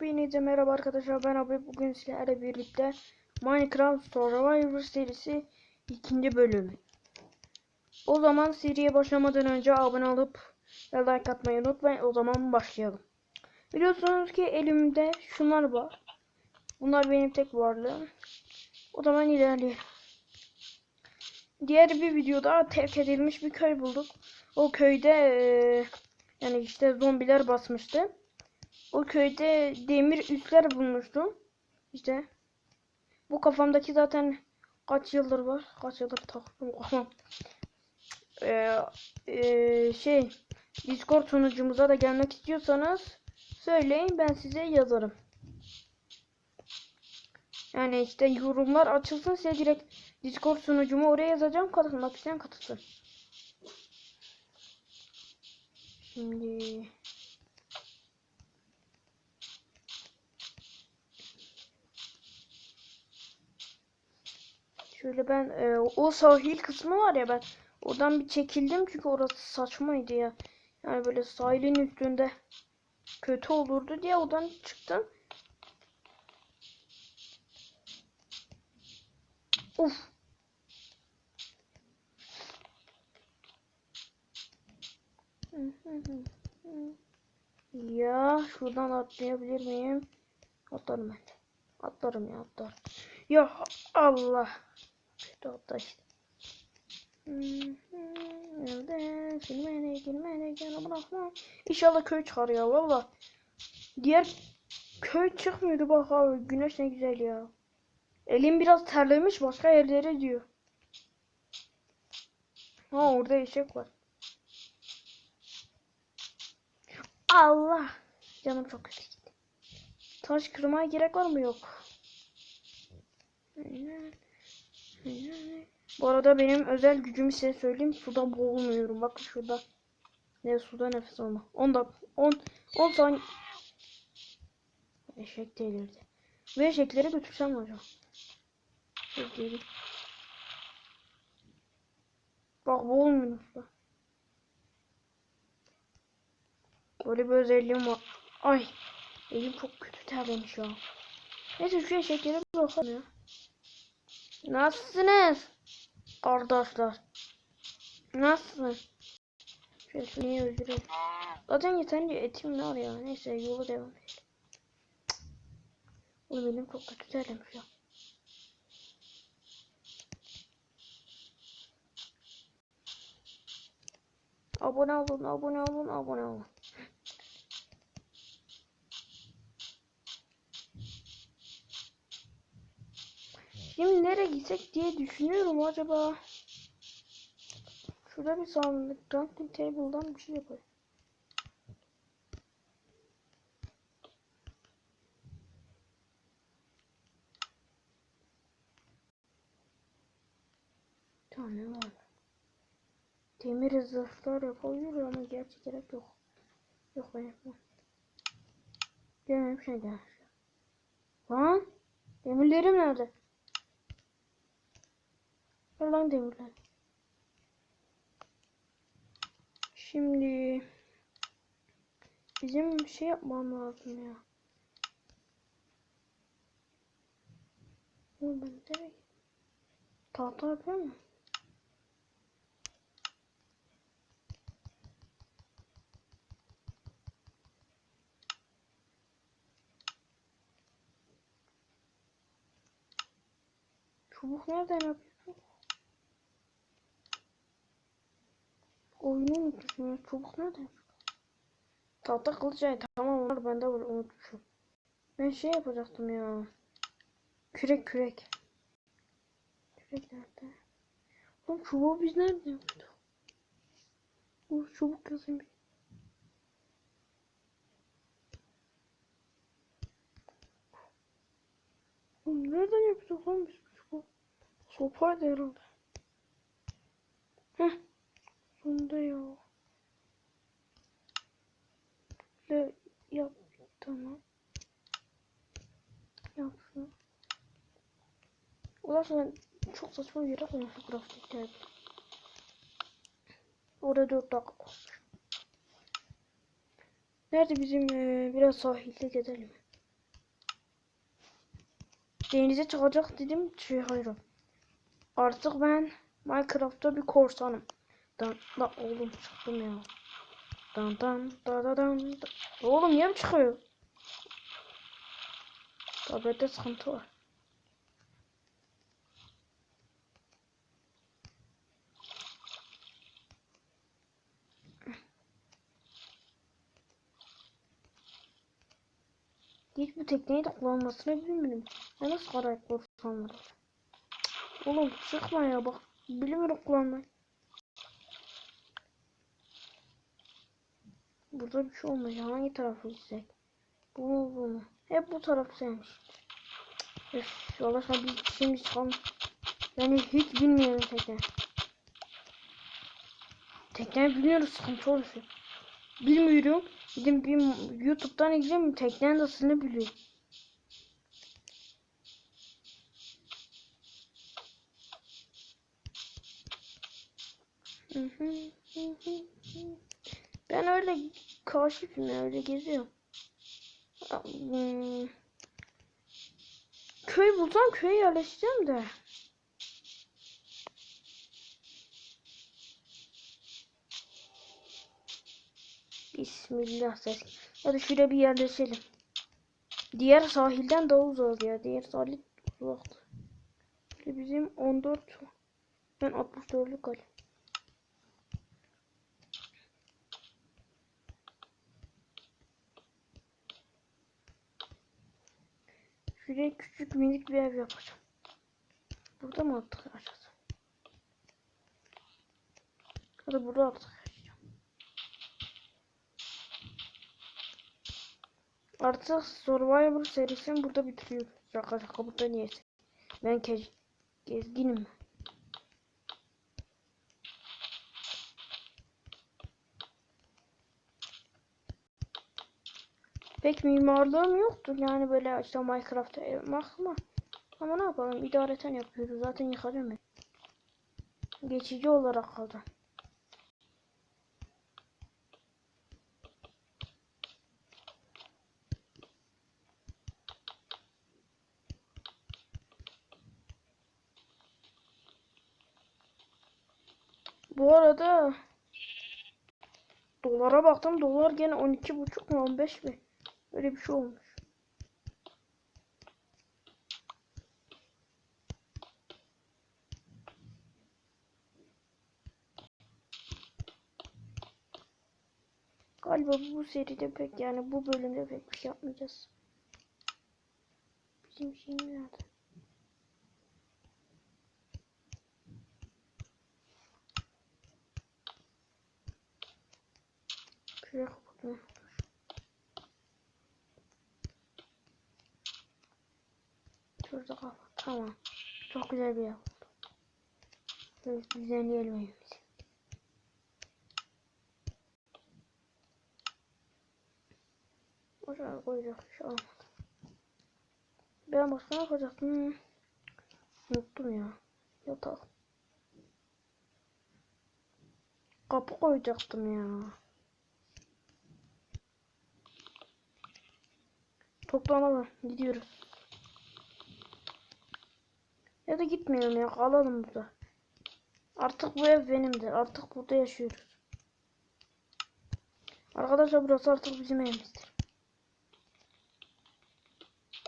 Hepinize merhaba arkadaşlar ben abi bugün sizlerle birlikte Minecraft Survivor serisi ikinci bölümü. O zaman seriye başlamadan önce abone olup ve like atmayı unutmayın o zaman başlayalım. Biliyorsunuz ki elimde şunlar var. Bunlar benim tek varlığım. O zaman ilerleyelim. Diğer bir videoda terk edilmiş bir köy bulduk. O köyde eee, yani işte zombiler basmıştı. O köyde demir üsler bulmuştum. İşte bu kafamdaki zaten kaç yıldır var. Kaç yıldır taktım kafam. Ee, ee, şey Discord sunucumuza da gelmek istiyorsanız söyleyin ben size yazarım. Yani işte yorumlar açılsın size direkt Discord sunucumu oraya yazacağım. Katılmak isteyen katılsın. Şimdi Şöyle ben e, o sahil kısmı var ya ben oradan bir çekildim çünkü orası saçmaydı ya. Yani böyle sahilin üstünde kötü olurdu diye oradan çıktım. Uf. Ya şuradan atlayabilir miyim? Atlarım ben. Atlarım ya atlarım. Ya Allah. İşte hatta işte. Nerede? Girmene girmene gene bırakma. İnşallah köy çıkar ya valla. Diğer köy çıkmıyordu bak abi. Güneş ne güzel ya. Elim biraz terlemiş başka yerlere diyor. Ha orada eşek var. Allah. Canım çok kötü gitti. Taş kırmaya gerek var mı? Yok. Bu arada benim özel gücümü size söyleyeyim. Suda boğulmuyorum. Bakın şurada. Ne suda nefes alma. 10 dakika 10 10 saniye. Eşek delirdi. Bu eşekleri götürsem mi acaba? Götüreyim. Bak boğulmuyorum suda. Böyle bir özelliğim var. Ay. Elim çok kötü terlemiş ya. Neyse şu eşekleri bırakalım ya. Nasılsınız? Kardeşler. Nasılsın? Şöyle öldüreyim. Zaten yeterince etim var ya. Neyse yola devam edelim. Oğlum benim çok kötü terlemiş ya. Abone olun, abone olun, abone olun. Şimdi nereye gitsek diye düşünüyorum acaba. Şurada bir sandık crafting table'dan bir şey yapayım. Tane var. Demir zırhlar yapabilir ama gerçi gerek yok. Yok ben yapmam. Gelmem şey gelmiş. Lan demirlerim nerede? Ver lan demirler. Şimdi bizim bir şey yapmam lazım ya. Oğlum ben nereye Tahta yapıyor mu? Çubuk nereden yapıyorsun? Oyunu unutmuşum. Çubuk nerede? Tahta kılıç ay tamam onlar bende var unutmuşum. Ben şey yapacaktım ya. Kürek kürek. Kürek nerede? Oğlum çubuğu biz nerede yaptık? Bu çubuk yazayım bir. Oğlum nereden yaptık lan biz bu çubuğu? Sopaydı herhalde. Heh. Sonunda ya. Böyle yap. Tamam. Yap şunu. Ondan sonra çok saçma bir yere koymuşum grafik table. Orada 4 dakika olmuş. Nerede bizim ee, biraz sahilde gezelim. denize çıkacak dedim. Şey hayır. Artık ben Minecraft'ta bir korsanım. Dan, da oğlum çıktım ya. Dan dan da da dan. da. Oğlum niye çıkıyor? Tablette sıkıntı var. Hiç bu tekneyi de kullanmasını bilmiyorum. Ya nasıl karar korsanlar? Oğlum çıkma ya bak. Bilmiyorum kullanmayı. Burada bir şey olmuyor. Hangi tarafı gitsek? Bu mu bu mu? Hep bu taraf sevmiş. Üf, valla sana bir şimdi çıkalım. Yani hiç bilmiyorum tekne. Tekne bilmiyoruz sıkıntı oluşuyor. Bilmiyorum. Gidin bir YouTube'dan izleyeyim teknenin nasılını biliyorum. Ben öyle kaşifim ya öyle geziyorum. Aa, hmm. Köy bulsam köye yerleşeceğim de. Bismillah ses. Hadi şuraya bir yerleşelim. Diğer sahilden daha uzak ya. Diğer sahil uzaktı. İşte bizim 14 ben 64'lük gal. Şuraya küçük minik bir ev yapacağım. Burada mı artık yaşasın? Hadi burada artık yaşayacağım. Artık Survivor serisini burada bitiriyoruz. Şaka şaka burada niyeyse. Ben kez gezginim. Pek mimarlığım yoktur yani böyle işte Minecraft'ta yapmak ama ama ne yapalım idareten yapıyoruz zaten yıkarım ben. Geçici olarak kaldı. Bu arada dolara baktım dolar gene 12.5 mu 15 mi? Öyle bir şey olmuş. Galiba bu seride pek yani bu bölümde pek bir şey yapmayacağız. Bizim şey nerede? Şuraya kapatma. Şurada kapat. Tamam. Çok güzel bir yer oldu. Böyle düzenleyelim evimizi. Oraya koyacak bir şey olmadı. Ben başka ne yapacaktım? Unuttum ya. Yatak. Kapı koyacaktım ya. Toplanalım. Gidiyoruz. Ya da gitmeyelim ya. Kalalım burada. Artık bu ev benimdir. Artık burada yaşıyoruz. Arkadaşlar burası artık bizim evimizdir.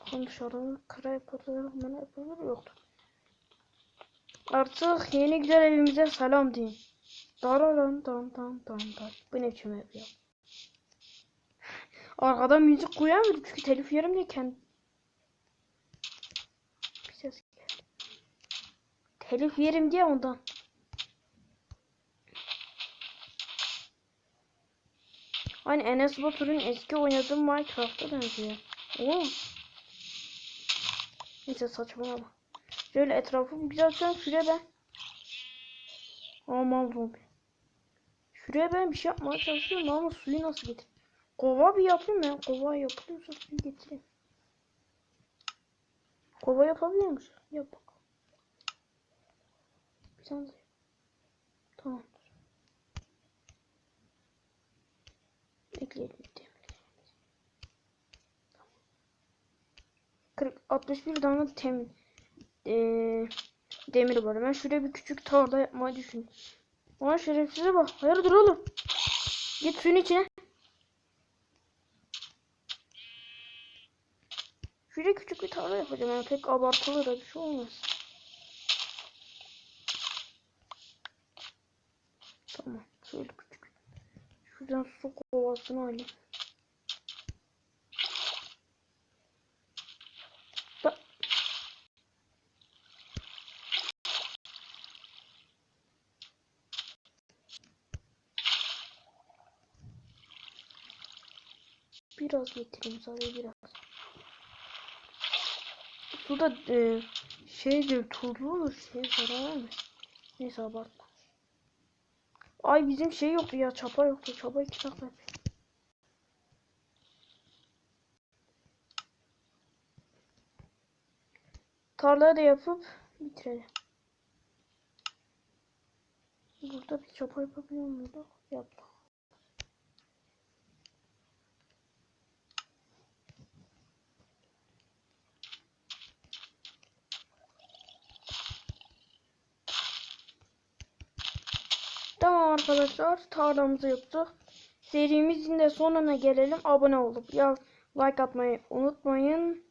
Bakalım dışarıda kara yapılır mı yapılır yoktu. Artık yeni güzel evimize selam deyin. Dararan dan dan dan dan. Bu ne biçim ev ya? Arkadan müzik koyamıyorum çünkü telif yerim diye kendi... Bir ses geldi. Telif yerim diye ondan. Hani Enes Batur'un eski oynadığı Minecraft'a benziyor. Oo. Neyse saçmalama. Şöyle etrafım güzel sen şuraya ben. Aman zombi. Şuraya ben bir şey yapmaya çalışıyorum ama suyu nasıl getir? Kova bir yapayım ya. Kova yapılıyorsa suyu getireyim. Kova yapabiliyor musun? Yap bakalım. Bir tane daha. Tamam. Ekleyelim. ekleyelim. Tamam. 40 61 tane tem eee, demir var. Ben şuraya bir küçük tarla yapmayı düşünüyorum. Ulan şerefsize bak. Hayırdır oğlum? Git suyun içine. Şuraya küçük bir tarla yapacağım. Yani pek abartılı da bir şey olmaz. Şöyle küçük. Şuradan su kovasını alayım. Biraz getireyim sadece biraz. Su da e, şeydir tuzlu olur şey zarar vermez. Neyse abartma. Ay bizim şey yoktu ya çapa yoktu. Çapa iki yapayım. Tarlayı da yapıp bitirelim. Burada bir çapa yapabiliyor muyduk? Yaptık. Tamam arkadaşlar tarlamızı yaptık. Serimizin de sonuna gelelim. Abone olup ya like atmayı unutmayın.